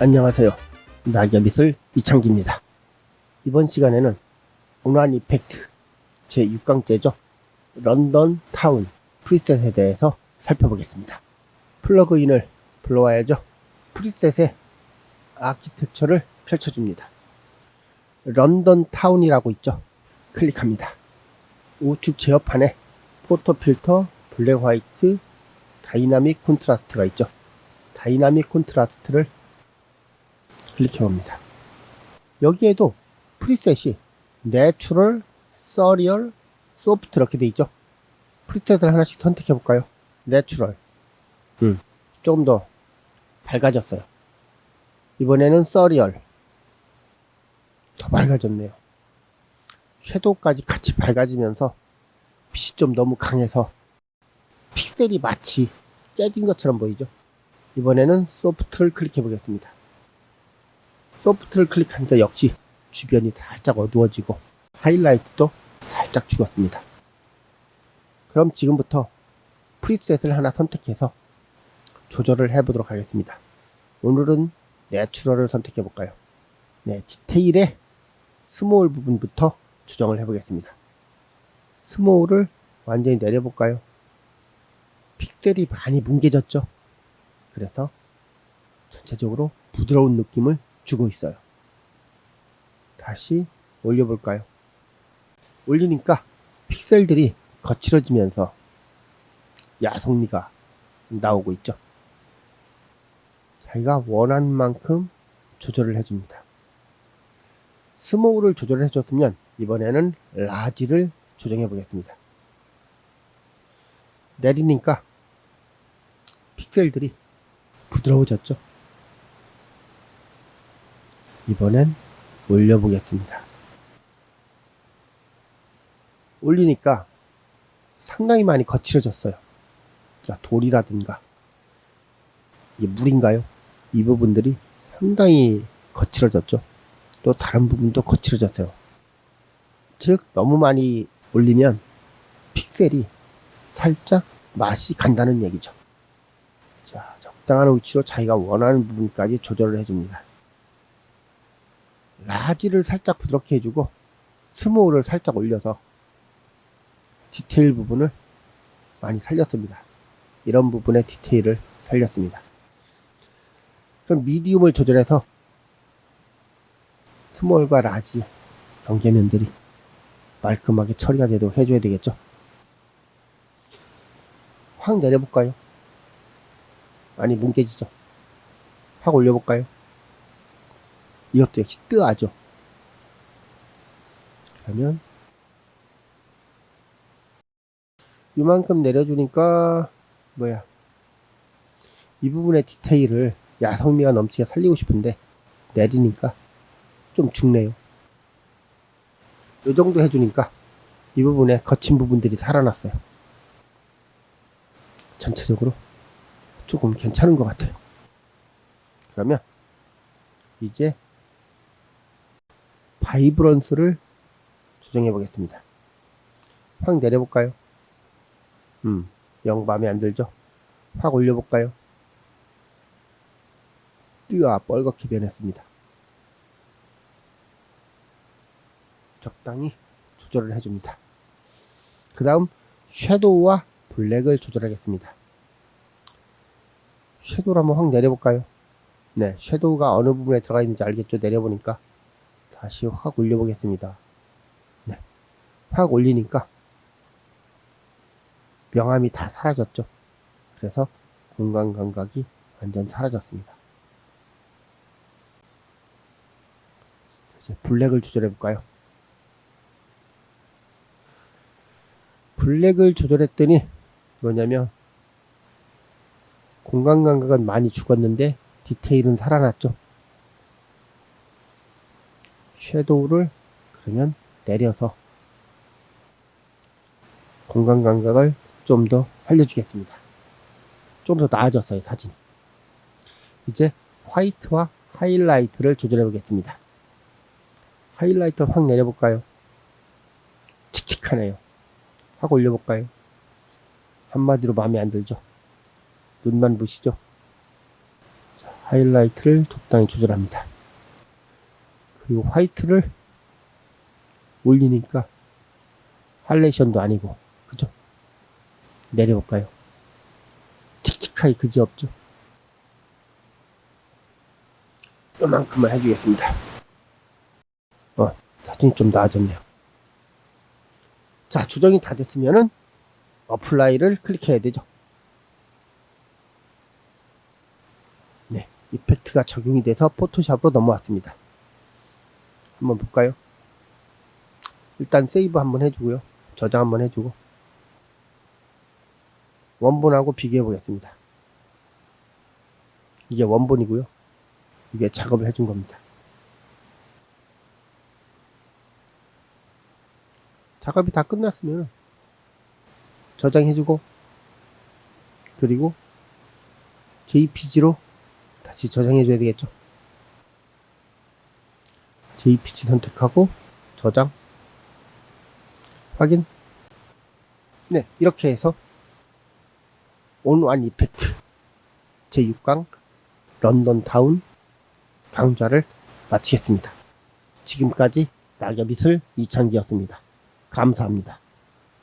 안녕하세요. 낙엽미술 이창기입니다. 이번 시간에는 온란 이펙트 제6강제죠. 런던 타운 프리셋에 대해서 살펴보겠습니다. 플러그인을 불러와야죠. 프리셋의 아키텍처를 펼쳐줍니다. 런던 타운이라고 있죠. 클릭합니다. 우측 제어판에 포토 필터, 블랙 화이트, 다이나믹 콘트라스트가 있죠. 다이나믹 콘트라스트를 클릭해 봅니다. 여기에도 프리셋이 내추럴, 서리얼, 소프트 이렇게 돼 있죠. 프리셋을 하나씩 선택해 볼까요? 내추럴. 음, 조금 더 밝아졌어요. 이번에는 서리얼. 더 밝아졌네요. 섀도우까지 같이 밝아지면서 빛이 좀 너무 강해서 픽셀이 마치 깨진 것처럼 보이죠. 이번에는 소프트를 클릭해 보겠습니다. 소프트를 클릭하니까 역시 주변이 살짝 어두워지고 하이라이트도 살짝 죽었습니다. 그럼 지금부터 프리셋을 하나 선택해서 조절을 해보도록 하겠습니다. 오늘은 내추럴을 선택해 볼까요? 네, 디테일의 스몰 부분부터 조정을 해보겠습니다. 스몰을 완전히 내려볼까요? 픽셀이 많이 뭉개졌죠? 그래서 전체적으로 부드러운 느낌을 주고 있어요. 다시 올려볼까요? 올리니까 픽셀들이 거칠어지면서 야성미가 나오고 있죠. 자기가 원하는 만큼 조절을 해줍니다. 스모우를 조절해 줬으면 이번에는 라지를 조정해 보겠습니다. 내리니까 픽셀들이 부드러워졌죠. 이번엔 올려보겠습니다. 올리니까 상당히 많이 거칠어졌어요. 자, 돌이라든가, 물인가요? 이 부분들이 상당히 거칠어졌죠. 또 다른 부분도 거칠어졌어요. 즉, 너무 많이 올리면 픽셀이 살짝 맛이 간다는 얘기죠. 자, 적당한 위치로 자기가 원하는 부분까지 조절을 해줍니다. 라지를 살짝 부드럽게 해주고 스모우를 살짝 올려서 디테일 부분을 많이 살렸습니다. 이런 부분의 디테일을 살렸습니다. 그럼 미디움을 조절해서 스몰과 라지 경계면들이 말끔하게 처리가 되도록 해줘야 되겠죠. 확 내려볼까요? 많이 뭉개지죠. 확 올려볼까요? 이것도 역시 뜨하죠. 그러면 이만큼 내려주니까 뭐야 이 부분의 디테일을 야성미가 넘치게 살리고 싶은데 내리니까 좀 죽네요. 이 정도 해주니까 이 부분에 거친 부분들이 살아났어요. 전체적으로 조금 괜찮은 것 같아요. 그러면 이제 바이브런스를 조정해 보겠습니다. 확 내려볼까요? 음, 영 마음에 안 들죠? 확 올려볼까요? 뜨아 뻘겋게 변했습니다. 적당히 조절을 해줍니다. 그 다음 섀도우와 블랙을 조절하겠습니다. 섀도우를 한번 확 내려볼까요? 네, 섀도우가 어느 부분에 들어가 있는지 알겠죠? 내려보니까 다시 확 올려보겠습니다. 네, 확 올리니까 명암이 다 사라졌죠. 그래서 공간 감각이 완전 사라졌습니다. 이제 블랙을 조절해 볼까요? 블랙을 조절했더니 뭐냐면 공간 감각은 많이 죽었는데 디테일은 살아났죠. 섀도우를 그러면 내려서 공간 감각을 좀 더 살려주겠습니다. 좀 더 나아졌어요, 사진이. 이제 화이트와 하이라이트를 조절해 보겠습니다. 하이라이트를 확 내려볼까요? 칙칙하네요. 확 올려볼까요? 한마디로 마음에 안 들죠? 눈만 부시죠? 자, 하이라이트를 적당히 조절합니다. 그리고 화이트를 올리니까 할레이션도 아니고 그죠? 내려볼까요? 칙칙하게 그지 없죠? 요만큼만 해주겠습니다. 어, 사진이 좀 나아졌네요. 자, 조정이 다 됐으면은 어플라이를 클릭해야 되죠. 네, 이펙트가 적용이 돼서 포토샵으로 넘어왔습니다. 한번 볼까요? 일단 세이브 한번 해주고요. 저장 한번 해주고 원본하고 비교해 보겠습니다. 이게 원본이고요. 이게 작업을 해준 겁니다. 작업이 다 끝났으면 저장해주고 그리고 JPG로 다시 저장해줘야 되겠죠. JPG 선택하고 저장 확인 네 이렇게 해서 온완 이펙트 제6강 런던 타운 강좌를 마치겠습니다. 지금까지 낙엽이슬 이창기였습니다. 감사합니다.